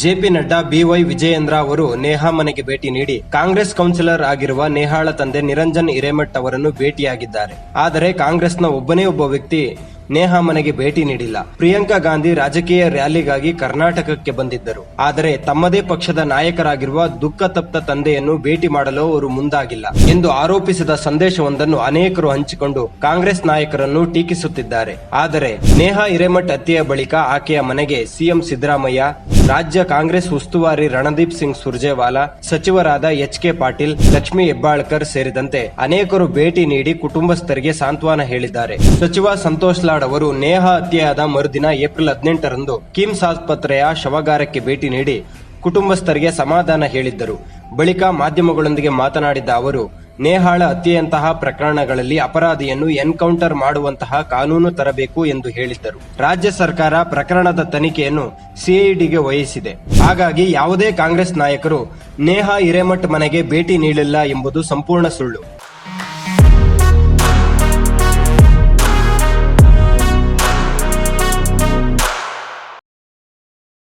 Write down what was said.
JP Nadda B Y Vijayendra ಅವರು ನೇಹಾ ಮನೆಗೆ ಭೇಟಿ ನೀಡಿ ಕಾಂಗ್ರೆಸ್ ಕೌನ್ಸಿಲರ್ ಆಗಿರುವ ನೇಹಾಳ ತಂದೆ ನಿರಂಜನ್ ಹಿರೇಮಠ್ ಅವರನ್ನು ಭೇಟಿಯಾಗಿದ್ದಾರೆ. ಆದರೆ ಕಾಂಗ್ರೆಸ್ನ ಒಬ್ಬನೇ ಒಬ್ಬ ವ್ಯಕ್ತಿ ನೇಹಾ ಮನೆಗೆ ಭೇಟಿ ನೀಡಿಲ್ಲ. ಪ್ರಿಯಾಂಕಾ ಗಾಂಧಿ ರಾಜಕೀಯ ರ್ಯಾಲಿಗಾಗಿ ಕರ್ನಾಟಕಕ್ಕೆ ಬಂದಿದ್ದರು. ಆದರೆ ತಮ್ಮದೇ ಪಕ್ಷದ ನಾಯಕರಾಗಿರುವ ದುಃಖ ತಪ್ತ ತಂದೆಯನ್ನು ಭೇಟಿ ಮಾಡಲು ಅವರು ಮುಂದಾಗಿಲ್ಲ ಎಂದು ಆರೋಪಿಸಿದ ಸಂದೇಶವೊಂದನ್ನು ಅನೇಕರು ಹಂಚಿಕೊಂಡು ಕಾಂಗ್ರೆಸ್ ನಾಯಕರನ್ನು ಟೀಕಿಸುತ್ತಿದ್ದಾರೆ. ಆದರೆ ನೇಹಾ ಹಿರೇಮಠ್ ಹತ್ಯೆಯ ಬಳಿಕ ಆಕೆಯ ಮನೆಗೆ ಸಿಎಂ ಸಿದ್ದರಾಮಯ್ಯ, ರಾಜ್ಯ ಕಾಂಗ್ರೆಸ್ ಉಸ್ತುವಾರಿ ರಣದೀಪ್ ಸಿಂಗ್ ಸುರ್ಜೇವಾಲಾ, ಸಚಿವರಾದ ಎಚ್ ಕೆ ಪಾಟೀಲ್, ಲಕ್ಷ್ಮೀ ಹೆಬ್ಬಾಳ್ಕರ್ ಸೇರಿದಂತೆ ಅನೇಕರು ಭೇಟಿ ನೀಡಿ ಕುಟುಂಬಸ್ಥರಿಗೆ ಸಾಂತ್ವನ ಹೇಳಿದ್ದಾರೆ. ಸಚಿವ ಸಂತೋಷ್ ಲಾಡ್ ಅವರು ನೇಹಾ ಹತ್ಯೆಯಾದ ಮರುದಿನ ಏಪ್ರಿಲ್ ಹದಿನೆಂಟರಂದು ಕಿಮ್ಸ್ ಆಸ್ಪತ್ರೆಯ ಶವಗಾರಕ್ಕೆ ಭೇಟಿ ನೀಡಿ ಕುಟುಂಬಸ್ಥರಿಗೆ ಸಮಾಧಾನ ಹೇಳಿದ್ದರು. ಬಳಿಕ ಮಾಧ್ಯಮಗಳೊಂದಿಗೆ ಮಾತನಾಡಿದ ಅವರು, ನೇಹಾಳ ಹತ್ಯೆಯಂತಹ ಪ್ರಕರಣಗಳಲ್ಲಿ ಅಪರಾಧಿಯನ್ನು ಎನ್ಕೌಂಟರ್ ಮಾಡುವಂತಹ ಕಾನೂನು ತರಬೇಕು ಎಂದು ಹೇಳಿದ್ದರು. ರಾಜ್ಯ ಸರ್ಕಾರ ಪ್ರಕರಣದ ತನಿಖೆಯನ್ನು ಸಿಐಡಿಗೆ ವಹಿಸಿದೆ. ಹಾಗಾಗಿ ಯಾವುದೇ ಕಾಂಗ್ರೆಸ್ ನಾಯಕರು ನೇಹಾ ಹಿರೇಮಠ್ ಮನೆಗೆ ಭೇಟಿ ನೀಡಿಲ್ಲ ಎಂಬುದು ಸಂಪೂರ್ಣ ಸುಳ್ಳು.